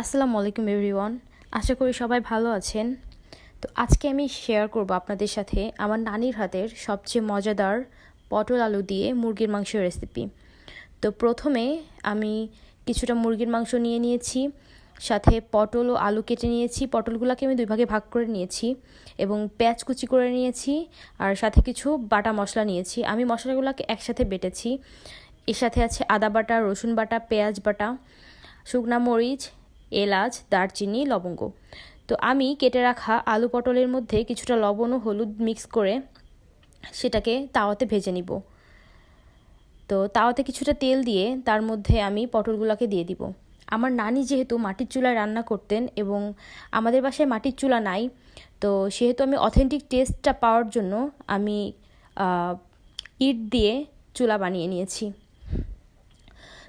আসসালামু আলাইকুম এভরিওয়ান। আশা করি সবাই ভালো আছেন। তো আজকে আমি শেয়ার করব আপনাদের সাথে আমার নানির হাতের সবচেয়ে মজাদার পটল আলু দিয়ে মুরগির মাংসের রেসিপি তো প্রথমে আমি কিছুটা মুরগির মাংস নিয়ে নিয়েছি, সাথে পটল ও আলু কেটে নিয়েছি, পটলগুলোকে আমি দুই ভাগে ভাগ করে নিয়েছি এবং পেঁয়াজ কুচি করে নিয়েছি আর সাথে কিছু বাটা মশলা নিয়েছি। আমি মশলাগুলোকে একসাথে বেটেছি। এর সাথে আছে আদা বাটা, রসুন বাটা, পেঁয়াজ বাটা, শুকনা মরিচ এলাচ, দারচিনি, লবঙ্গ। তো আমি কেটে রাখা আলু পটলের মধ্যে কিছুটা লবণ ও হলুদ মিক্স করে সেটাকে তাওয়াতে ভেজে নিব। তো তাওয়াতে কিছুটা তেল দিয়ে তার মধ্যে আমি পটলগুলোকে দিয়ে দিব। আমার নানি যেহেতু মাটির চুলায় রান্না করতেন এবং আমাদের বাসায় মাটির চুলা নাই, তো সেহেতু আমি অথেন্টিক টেস্টটা পাওয়ার জন্য আমি ইট দিয়ে চুলা বানিয়ে নিয়েছি।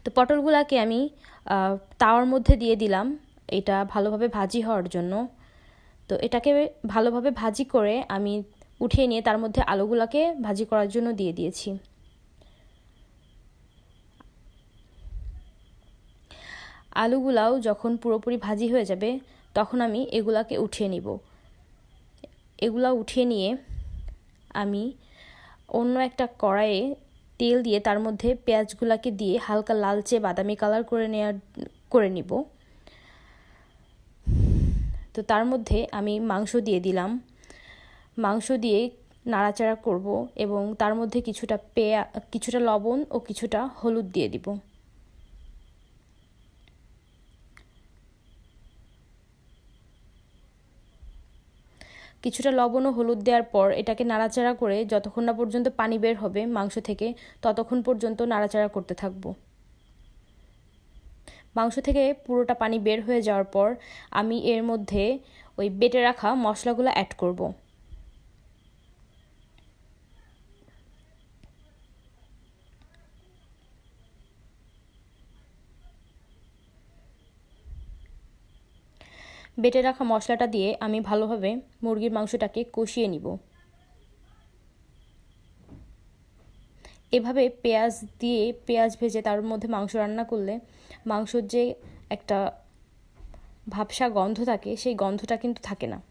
তো পটলগুলোকে আমি তাওয়ার মধ্যে দিয়ে দিলাম। এটা ভালোভাবে ভাজি হওয়ার জন্য। তো এটাকে ভালোভাবে ভাজি করে আমি উঠিয়ে নিয়ে তার মধ্যে আলুগুলোকে ভাজি করার জন্য দিয়ে দিয়েছি। আলুগুলাও যখন পুরোপুরি ভাজি হয়ে যাবে, তখন আমি এগুলাকে উঠিয়ে নিব। এগুলা উঠিয়ে নিয়ে আমি অন্য একটা কড়াইয়ে তেল দিয়ে তার মধ্যে পেঁয়াজগুলাকে দিয়ে হালকা লালচে বাদামি কালার করে নেওয়ার করে নিব। তো তার মধ্যে আমি মাংস দিয়ে দিলাম। মাংস দিয়ে নাড়াচাড়া করব এবং তার মধ্যে কিছুটা পেঁয়া, কিছুটা লবণ ও কিছুটা হলুদ দিয়ে দিব। কিছুটা লবণ ও হলুদ দেওয়ার পর এটাকে নাড়াচাড়া করে যতক্ষণ না পর্যন্ত পানি বের হবে মাংস থেকে, ততক্ষণ পর্যন্ত নাড়াচাড়া করতে থাকব। মাংস থেকে পুরোটা পানি বের হয়ে যাওয়ার পর আমি এর মধ্যে ওই বেটে রাখা মশলাগুলো অ্যাড করব। বেটে রাখা মশলাটা দিয়ে আমি ভালোভাবে মুরগির মাংসটাকে কষিয়ে নিব। এভাবে পেঁয়াজ দিয়ে পেঁয়াজ ভেজে তার মধ্যে মাংস রান্না করলে মাংসর যে একটা ভাবসা গন্ধ থাকে, সেই গন্ধটা কিন্তু থাকে না।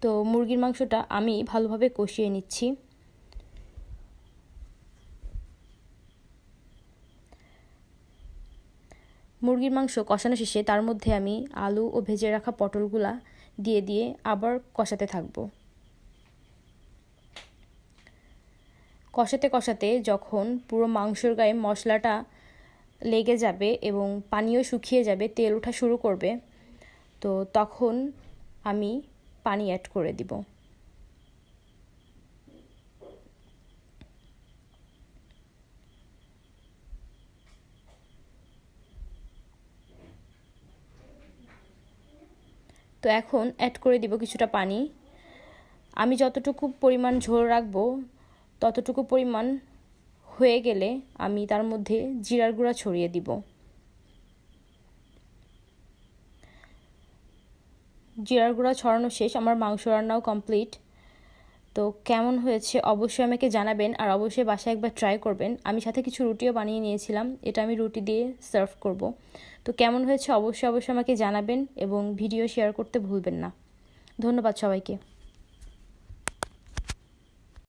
তো মুরগির মাংসটা আমি ভালোভাবে কষিয়ে নিচ্ছি। মুরগির মাংস কষানো শেষে তার মধ্যে আমি আলু ও ভেজে রাখা পটলগুলা দিয়ে দিয়ে আবার কষাতে থাকব। কষাতে কষাতে যখন পুরো মাংসর গায়ে মশলাটা লেগে যাবে এবং পানিও শুকিয়ে যাবে, তেল ওঠা শুরু করবে, তো তখন আমি পানি অ্যাড করে দিব। তো এখন অ্যাড করে দিব কিছুটা পানি। আমি যতটুকু পরিমাণ ঝোল রাখব, ততটুকু পরিমাণ হয়ে গেলে আমি তার মধ্যে জিরার গুঁড়া ছড়িয়ে দিব। জিরার গুঁড়া ছড়ানো শেষ, আমার মাংস রান্নাও কমপ্লিট তো কেমন হয়েছে অবশ্যই আমাকে জানাবেন আর অবশ্যই বাসায় একবার ট্রাই করবেন। আমি সাথে কিছু রুটিও বানিয়ে নিয়েছিলাম, এটা আমি রুটি দিয়ে সার্ভ করব। তো কেমন হয়েছে অবশ্যই অবশ্যই আমাকে জানাবেন এবং ভিডিও শেয়ার করতে ভুলবেন না। ধন্যবাদ সবাইকে।